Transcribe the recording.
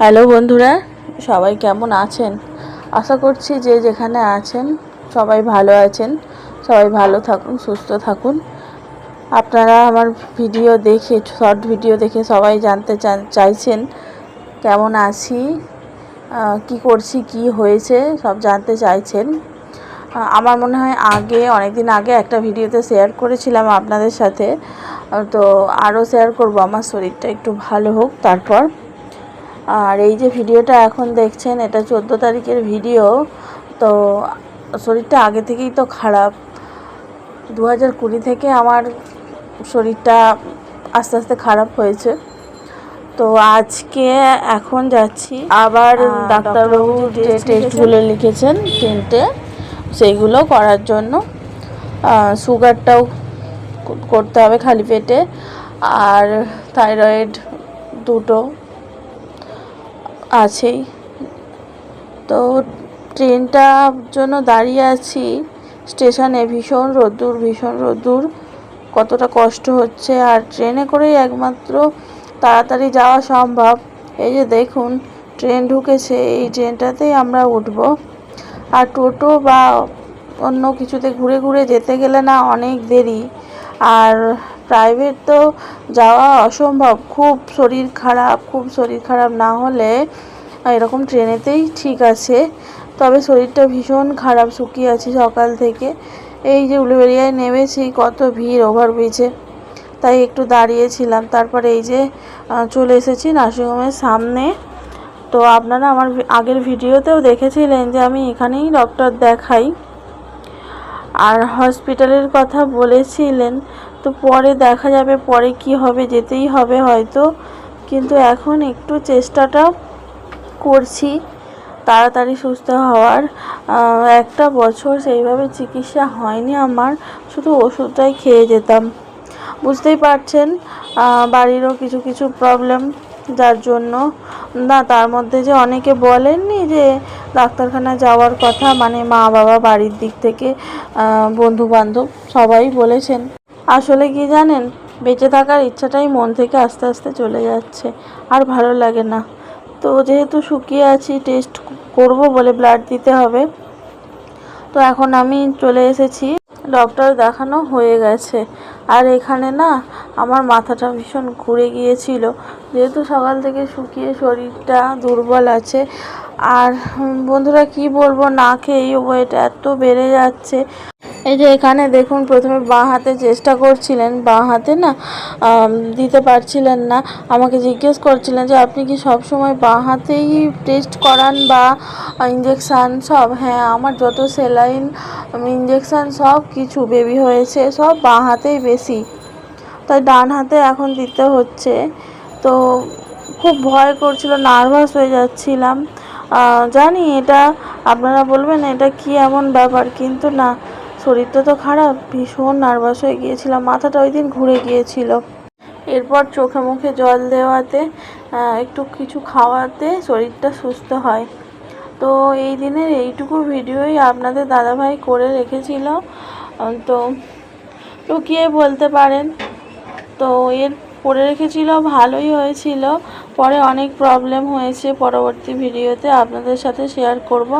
Hello বন্ধুরা, সবাই কেমন আছেন? আশা করছি যে যেখানে আছেন, সবাই ভালো আছেন, সবাই ভালো থাকুন, সুস্থ থাকুন। আপনারা আমার ভিডিও দেখে, শর্ট ভিডিও দেখে সবাই জানতে চাইছেন কেমন আছি কি করছি, কি হয়েছে, সব জানতে চাইছেন। আমার মনে হয় আগে অনেক দিন আগে একটা ভিডিওতে শেয়ার করেছিলাম আপনাদের সাথে। তো আরও শেয়ার করব, আমার শরীরটা একটু ভালো হোক, তারপর আর এই যে ভিডিওটা এখন দেখছেন এটা চোদ্দ তারিখের ভিডিও। তো শরীরটা আগে থেকেই তো খারাপ। দু হাজার কুড়ি থেকে আমার শরীরটা আস্তে আস্তে খারাপ হয়েছে। তো আজকে এখন যাচ্ছি। আবার ডাক্তারবাবু যে টেস্টগুলো লিখেছেন তিনটে সেইগুলো করার জন্য। সুগারটাও করতে হবে খালি পেটে। আর থাইরয়েড দুটো। আছেই। তো ট্রেনটার জন্য দাঁড়িয়ে আছি স্টেশনে। ভীষণ রোদ্দুর ভীষণ রোদ্দুর। কতটা কষ্ট হচ্ছে। আর ট্রেনে করেই একমাত্র তাড়াতাড়ি যাওয়া সম্ভব। এই যে দেখুন, ট্রেন ঢুকেছে। এই ট্রেনটাতেই আমরা উঠব। আর টোটো বা অন্য কিছুতে ঘুরে ঘুরে যেতে গেলে না অনেক দেরি। আর প্রাইভেট তো যাওয়া অসম্ভব। খুব শরীর খারাপ, খুব শরীর খারাপ না হলে এরকম ট্রেনেতেই ঠিক আছে। তবে শরীরটা ভীষণ খারাপ, শুকিয়ে আছি সকাল থেকে। এই যে উলুবেরিয়ায় নেমেছি, কত ভিড় ওভারব্রিজে তাই একটু দাঁড়িয়েছিলাম। তারপরে এই যে চলে এসেছি নার্সিংহোমের সামনে। তো আপনারা আমার আগের ভিডিওতেও দেখেছিলেন যে আমি এখানেই ডক্টর দেখাই। আর হসপিটালের কথা বলেছিলেন। তো পরে দেখা যাবে, পরে কি হবে, যেতেই হবে হয়তো। কিন্তু এখন একটু চেষ্টাটা করছি তাড়াতাড়ি সুস্থ হওয়ার। একটা বছর সেইভাবে চিকিৎসা হয়নি আমার, শুধু ওষুধটাই খেয়ে যেতাম। বুঝতেই পারছেন বাড়িরও কিছু কিছু প্রবলেম যার জন্য। না, তার মধ্যে যে অনেকে বলেননি যে ডাক্তারখানা যাওয়ার কথা মানে মা বাবা বাড়ির দিক থেকে বন্ধু বান্ধব সবাই বলেছেন। আসলে কি জানেন? বেঁচে থাকার ইচ্ছাটাই মন থেকে আস্তে আস্তে চলে যাচ্ছে, আর ভালো লাগে না। তো যেহেতু শুকিয়ে আছি টেস্ট করব বলে ব্লাড দিতে হবে, তো এখন আমি চলে এসেছি। ডক্টর দেখানো হয়ে গেছে। আর এখানে না, আমার মাথাটা ভীষণ ঘুরে গিয়েছিল। যেহেতু সকাল থেকে শুকিয়ে শরীরটা দুর্বল আছে, আর বন্ধুরা কি বলব, না খেয়েই ওয়েট এত বেড়ে যাচ্ছে। এই যে এখানে দেখুন, প্রথমে বাঁ হাতে চেষ্টা করছিলেন, বাঁ হাতে না দিতে পারছিলেন না। আমাকে জিজ্ঞেস করছিলেন যে, আপনি কি সব সময় বাঁ হাতেই টেস্ট করান বা ইঞ্জেকশান সব? হ্যাঁ আমার যত সেলাইন ইঞ্জেকশান সব কিছু বেবি হয়েছে, সব বাঁ হাতেই বেশি। তাই ডান হাতে এখন দিতে হচ্ছে। তো খুব ভয় করছিল নার্ভাস হয়ে যাচ্ছিলাম। জানি এটা, আপনারা বলবেন, এটা কি এমন ব্যাপার? কিন্তু না শরীরটা তো খারাপ, ভীষণ নার্ভাস হয়ে গিয়েছিলাম, মাথাটা ওই দিন ঘুরে গিয়েছিল। এরপর চোখে মুখে জল দেওয়াতে একটু কিছু খাওয়াতে শরীরটা সুস্থ হয়। তো এই দিনের এইটুকু ভিডিওই আপনাদের দাদাভাই করে রেখেছিল। তো লুকিয়ে বলতে পারেন, তো এর করে রেখেছিল, ভালোই হয়েছিল। পরে অনেক প্রবলেম হয়েছে, পরবর্তী ভিডিওতে আপনাদের সাথে শেয়ার করব।